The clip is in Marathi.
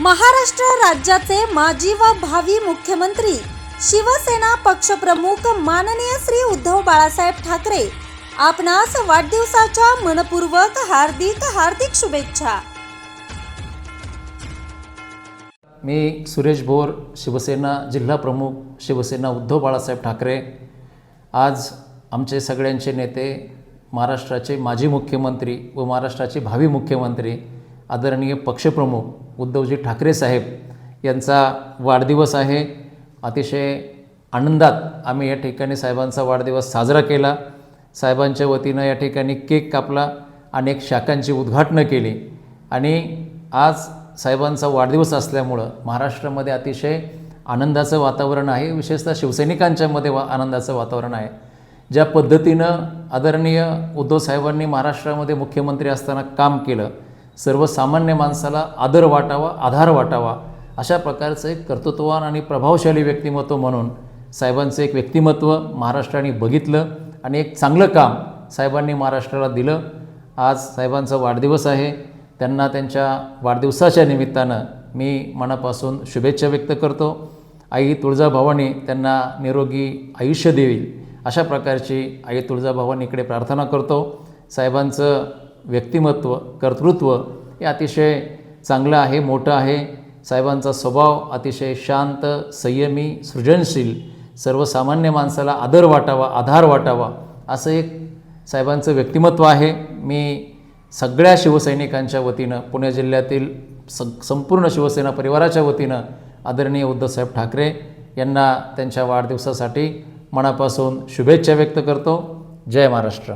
महाराष्ट्र राज्याचे माजी व भावी मुख्यमंत्री शिवसेना पक्षप्रमुख माननीय श्री उद्धव बाळासाहेब ठाकरे आपणास वाढदिवसाच्या मनपूर्वक हार्दिक हार्दिक शुभेच्छा. मी सुरेश भोर शिवसेना जिल्हा प्रमुख शिवसेना उद्धव बाळासाहेब ठाकरे. आज आमचे सगळ्यांचे नेते महाराष्ट्राचे माजी मुख्यमंत्री व महाराष्ट्राचे भावी मुख्यमंत्री आदरणीय पक्षप्रमुख उद्धवजी ठाकरे साहेब यांचा वाढदिवस आहे. अतिशय आनंदात आम्ही या ठिकाणी साहेबांचा वाढदिवस साजरा केला. साहेबांच्या वतीनं या ठिकाणी केक कापला अनेक शाखांची उद्घाटनं केली. आणि आज साहेबांचा वाढदिवस असल्यामुळं महाराष्ट्रामध्ये अतिशय आनंदाचं वातावरण आहे. विशेषतः शिवसैनिकांच्यामध्ये वा आनंदाचं वातावरण आहे. ज्या पद्धतीनं आदरणीय उद्धव साहेबांनी महाराष्ट्रामध्ये मुख्यमंत्री असताना काम केलं सर्वसामान्य माणसाला आदर वाटावा आधार वाटावा अशा प्रकारचं एक कर्तृत्ववान आणि प्रभावशाली व्यक्तिमत्व म्हणून साहेबांचं एक व्यक्तिमत्व महाराष्ट्राने बघितलं आणि एक चांगलं काम साहेबांनी महाराष्ट्राला दिलं. आज साहेबांचा वाढदिवस आहे. त्यांना त्यांच्या वाढदिवसाच्या निमित्तानं मी मनापासून शुभेच्छा व्यक्त करतो. आई तुळजाभवानी त्यांना निरोगी आयुष्य देईल. अशा प्रकारची आई तुळजाभवानीकडे प्रार्थना करतो. साहेबांचं व्यक्तिमत्व कर्तृत्व हे अतिशय चांगलं आहे मोठं आहे. साहेबांचा स्वभाव अतिशय शांत संयमी सृजनशील सर्वसामान्य माणसाला आदर वाटावा आधार वाटावा असं एक साहेबांचं व्यक्तिमत्व आहे. मी सगळ्या शिवसैनिकांच्या वतीनं पुणे जिल्ह्यातील सं संपूर्ण शिवसेना परिवाराच्या वतीनं आदरणीय उद्धवसाहेब ठाकरे यांना त्यांच्या वाढदिवसासाठी मनापासून शुभेच्छा व्यक्त करतो. जय महाराष्ट्र.